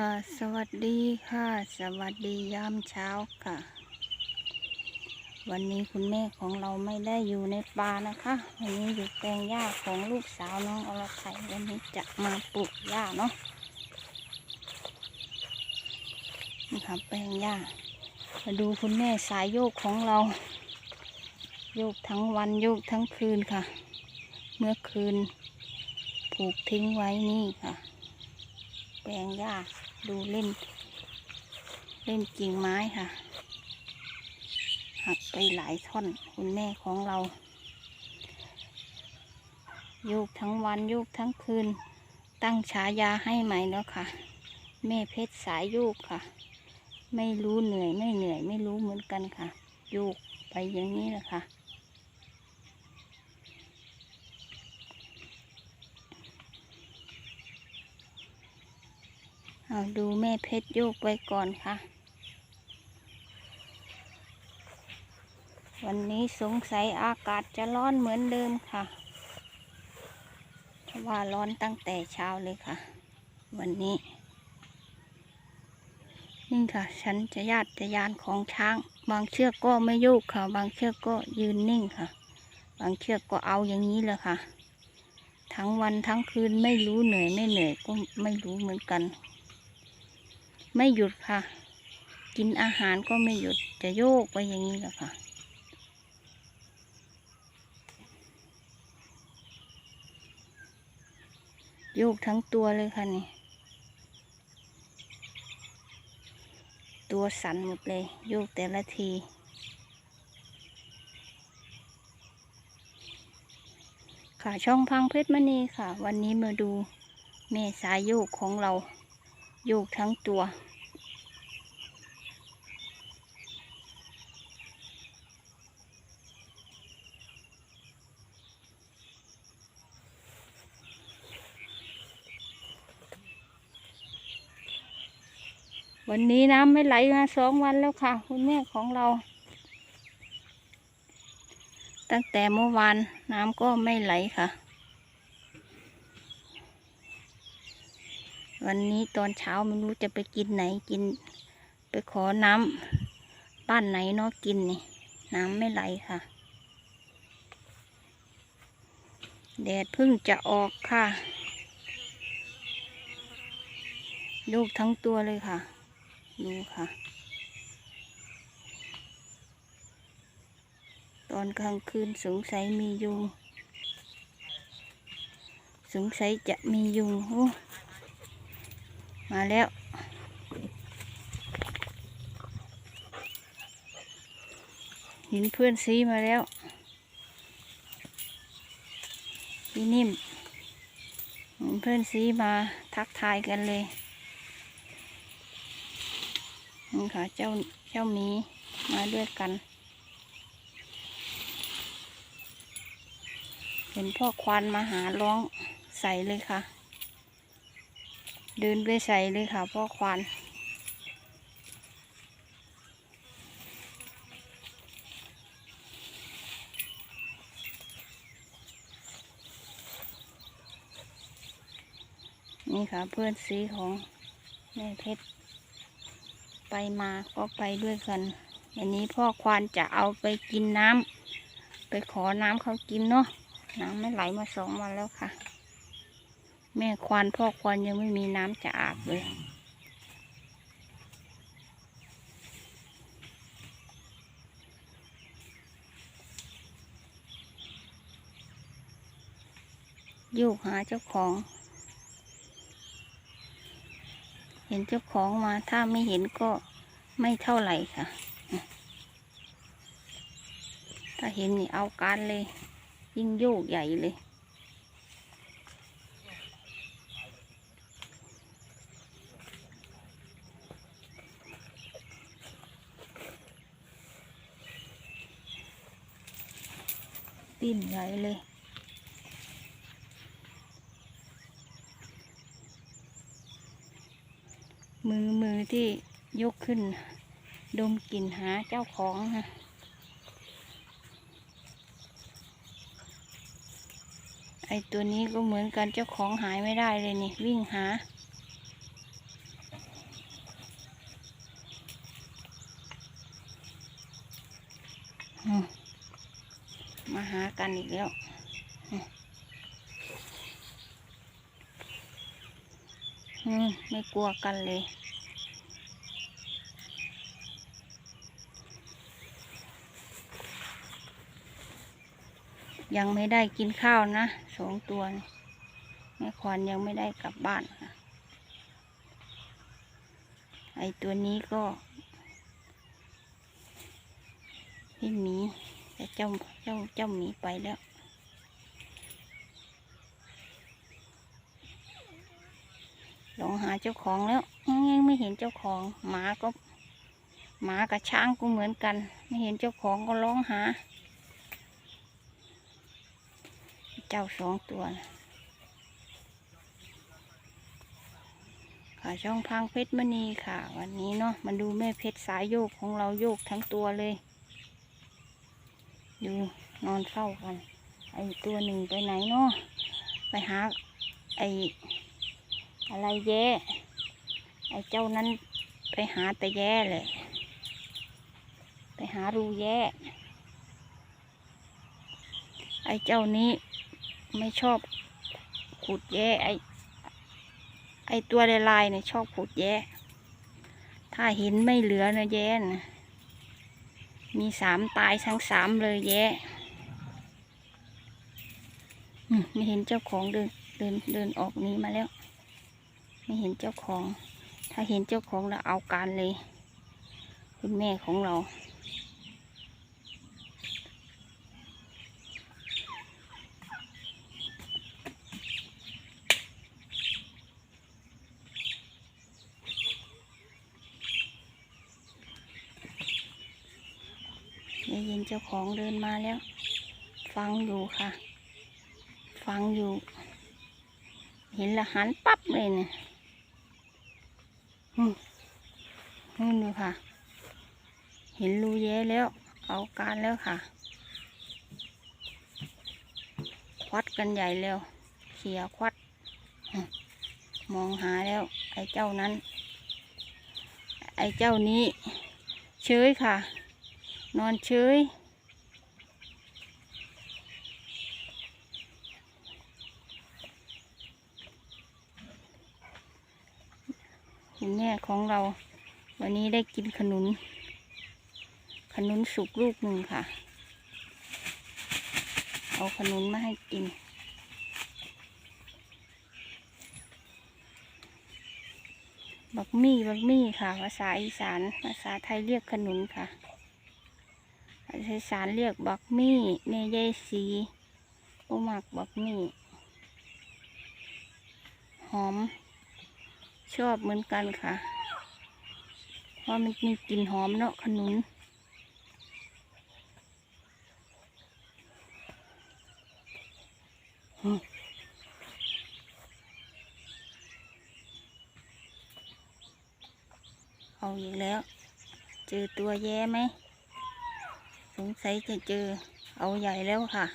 ค่ะ สวัสดีค่ะ สวัสดียามเช้าค่ะ วันนี้คุณแม่ของเราไม่ได้อยู่ในป่านะคะ วันนี้อยู่แปลงหญ้าของลูกสาวน้องอรไทยวันนี้จะมาปลูกหญ้าเนาะนี่ค่ะแปลงหญ้ามาดูคุณแม่สายโยกของเรา โยกทั้งวันโยกทั้งคืนค่ะ เมื่อคืน ผูกทิ้งไว้นี่ค่ะ แปลงหญ้า ดูเล่น เล่นกิ่งไม้ค่ะ หักไปหลายท่อนคุณแม่ของเราโยกทั้งวันโยกทั้งคืน ตั้งฉายาให้ใหม่แล้วค่ะ แม่เพชรสายโยกค่ะ ไม่รู้เหนื่อยไม่เหนื่อยไม่รู้เหมือนกันค่ะโยกไปอย่างนี้แหละค่ะ เอา ดูแม่เพชรโยกไว้ก่อนค่ะ วันนี้สงสัยอากาศจะร้อนเหมือนเดิมค่ะเพราะว่าร้อนตั้งแต่เช้าเลยค่ะ วันนี้ นี่ค่ะ ฉันจะญาติจะยานของช้าง บางเชือกก็ไม่โยกค่ะ บางเชือกก็ยืนนิ่งค่ะ บางเชือกก็เอาอย่างนี้เลยค่ะ ทั้งวันทั้งคืนไม่รู้เหนื่อยไม่เหนื่อยก็ไม่รู้เหมือนกัน ไม่หยุดค่ะ กินอาหารก็ไม่หยุดจะโยกไปอย่างนี้แหละค่ะ โยกทั้งตัวเลยค่ะนี่ ตัวสั่นหมดเลย โยกแต่ละทีค่ะช่องพังเพชรมณีค่ะ วันนี้มาดูแม่สายโยกของเรา โยกทั้งตัว วันนี้น้ำไม่ไหลมาสองวันแล้วค่ะ คุณแม่ของเรา ตั้งแต่เมื่อวานน้ำก็ไม่ไหลค่ะ วันนี้ตอนเช้าไม่รู้จะไปกินไหนกิน ไปขอน้ำบ้านไหนเนาะกินนี่ น้ำไม่ไหลค่ะ แดดเพิ่งจะออกค่ะลูกทั้งตัวเลยค่ะ ดูค่ะ ตอนกลางคืนสงสัยมียุง สงสัยจะมียุงโอ้ มาแล้วเห็นเพื่อนซีมาแล้วพี่นิ่ม เพื่อนซีมาทักทายกันเลยนี่ค่ะเจ้าเจ้ามีมาด้วยกัน เห็นพ่อควานมาหาร้องใส่เลยค่ะ เดินไปใส่เลยค่ะพ่อควานนี่ค่ะเพื่อนซีของแม่เพชร ไปมาก็ไปด้วยกัน อันนี้พ่อควานจะเอาไปกินน้ำไปขอน้ำเขากินเนาะน้ำไม่ไหลมาสองวันแล้วค่ะ แม่ควานพ่อควานยังไม่มีน้ำจะอาบเลยโยกหาเจ้าของ เห็นเจ้าของมาถ้าไม่เห็นก็ไม่เท่าไหร่ค่ะ ถ้าเห็นนี่เอาการเลย ยิ่งโยกใหญ่เลย ปิ้นใหญ่เลย มือมือที่ยกขึ้น ดมกลิ่นหาเจ้าของค่ะไอตัวนี้ก็เหมือนกันเจ้าของหายไม่ได้เลยนี่ วิ่งหาอืม หากันอีกแล้วไม่กลัวกันเลย ยังไม่ได้กินข้าวนะสองตัวแม่ควานยังไม่ได้กลับบ้านค่ะไอตัวนี้ก็พี่หมี แต่เจ้าเจ้าเจ้าหมีไปแล้วลองหาเจ้าของแล้วยังไม่เห็นเจ้าของหมาก็หมากับช้างก็เหมือนกัน ไม่เห็นเจ้าของก็ร้องหา เจ้าสองตัวนะค่ะช่องพังเพชรมณีค่ะ วันนี้เนาะมาดูแม่เพชรสายโยกของเราโยกทั้งตัวเลย ดูนอนเฝ้ากัน ไอตัวหนึ่งไปไหนเนาะไปหาไออะไรแย่ไอเจ้านั้นไปหาแต่แย่แหละไปหารูแย่ไอเจ้านี้ไม่ชอบขุดแย่ไอไอตัวลายๆเนี่ยชอบขุดแย่ถ้าเห็นไม่เหลือนะแย่นะ มีสามตายทั้งสามเลยแย่ไม่เห็นเจ้าของเดินเดินเดินออกนี้มาแล้ว ไม่เห็นเจ้าของ ถ้าเห็นเจ้าของแล้วเอาการเลย คุณแม่ของเรา ได้ยินเจ้าของเดินมาแล้ว ฟังอยู่ค่ะ ฟังอยู่ เห็นละหันปั๊บเลยเนี่ยนู่ดูค่ะ เห็นรูแย้แล้ว เอาการแล้วค่ะ ควัดกันใหญ่แล้วเขี่ยควัดมมองหาแล้ว ไอ้เจ้านั้น ไอ้เจ้านี้ เฉยค่ะ นอนเฉยคุณแม่ของเรา วันนี้ได้กินขนุน ขนุนสุกลูกหนึ่งค่ะ เอาขนุนมาให้กินบักมี่บักมี่ค่ะ ภาษาอีสาน ภาษาไทยเรียกขนุนค่ะ ภาษาอีสานเรียกบักมี่เมยายสีโอมักบักมี่ หอม ชอบเหมือนกันค่ะ เพราะมันมีกลิ่นหอมเนาะขนุนเอาอีกแล้ว เจอตัวแย่ไหม สงสัยจะเจอเอาใหญ่แล้วค่ะ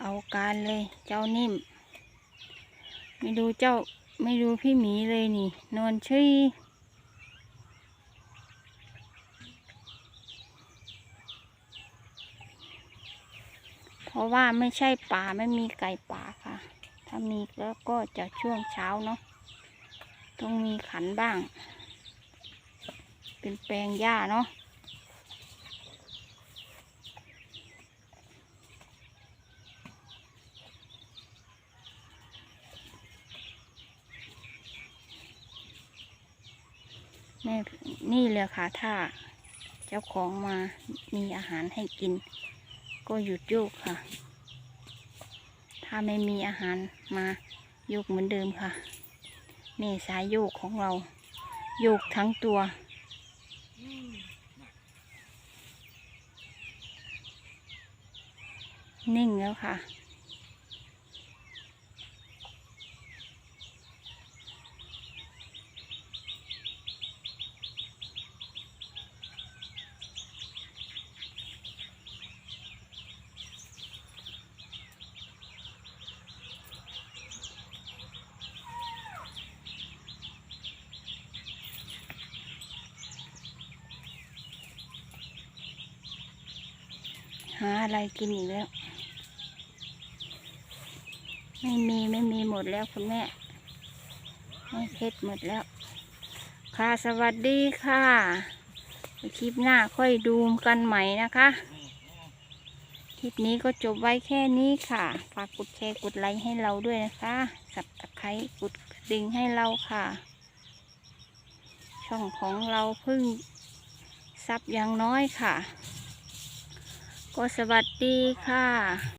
เอาการเลยเจ้านิ่ม ไม่ดูเจ้าไม่ดูพี่หมีเลยนี่ นอนชื่อเพราะว่าไม่ใช่ป่าไม่มีไก่ป่าค่ะ ถ้ามีแล้วก็จะช่วงเช้าเนาะต้องมีขันบ้าง เป็นแปลงหญ้าเนาะแม่นี่เลยค่ะถ้าเจ้าของมามีอาหารให้กิน ก็หยุดโยกค่ะ ถ้าไม่มีอาหารมาโยกเหมือนเดิมค่ะแม่สายโยกของเราโยกทั้งตัว นิ่งแล้วค่ะ หาอะไรกินอีกแล้ว ไม่มีไม่มีหมดแล้วคุณแม่ไม่เพชรหมดแล้ว ค่ะสวัสดีค่ะคลิปหน้าค่อยดูกันใหม่นะคะ คลิปนี้ก็จบไว้แค่นี้ค่ะ ฝากกดแชร์กดไลค์ให้เราด้วยนะคะสับตะไคร้กดดิ่งให้เราค่ะ ช่องของเราเพิ่งซับอย่างน้อยค่ะ สวัสดีค่ะ